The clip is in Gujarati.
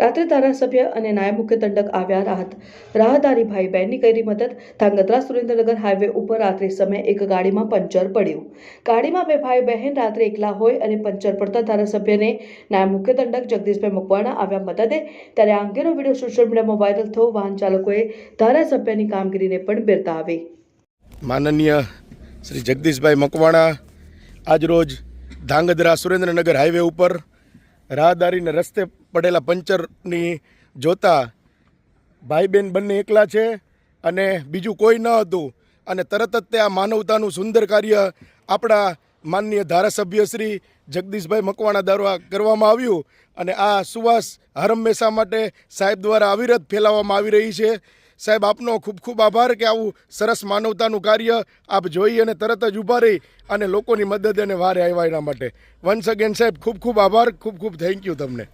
રાત્રે ધારાસભ્ય અને નાયબ મુખ્ય દંડક આવ્યા રાહત. રાહદારી ભાઈ બહેનની કરી મદદ ધાંગધ્રા સુરેન્દ્રનગર હાઈવે ઉપર રાત્રે સમયે એક ગાડીમાં પંચર પડ્યું. ગાડીમાં બે ભાઈ બહેન રાત્રે એકલા હોય અને પંચર પડતા ધારાસભ્યને નાયબ મુખ્ય દંડક જગદીશભાઈ મકવાણા આવ્યા મદદે. ત્યારે આ અંગેનો વીડિયો સોશિયલ મીડિયામાં વાયરલ થયો. વાહન ચાલકોએ ધારાસભ્યની કામગીરીને પણ બિરતા આવી. માનનીય શ્રી જગદીશભાઈ મકવાણા, આજરોજ ધાંગધ્રા સુરેન્દ્રનગર હાઈવે ઉપર રાહદારીને રસ્તે પડેલા પંચરની જોતા ભાઈ બહેન બંને એકલા છે અને બીજું કોઈ ન હતું. અને તરત જ તે આ માનવતાનું સુંદર કાર્ય આપણા માનનીય ધારાસભ્ય શ્રી જગદીશભાઈ મકવાણા દ્વારા કરવામાં આવ્યું અને આ સુવાસ હરહંમેશા માટે સાહેબ દ્વારા અવિરત ફેલાવવામાં આવી રહી છે. સાહેબ, આપનો ખૂબ ખૂબ આભાર કે આવું સરસ માનવતાનું કાર્ય આપ જોઈ અને તરત જ ઊભા રહી અને લોકોની મદદ અને વારે આવ્યા એના માટે. વન્સ અગેન સાહેબ, ખૂબ ખૂબ આભાર, ખૂબ ખૂબ થેન્ક યુ તમને.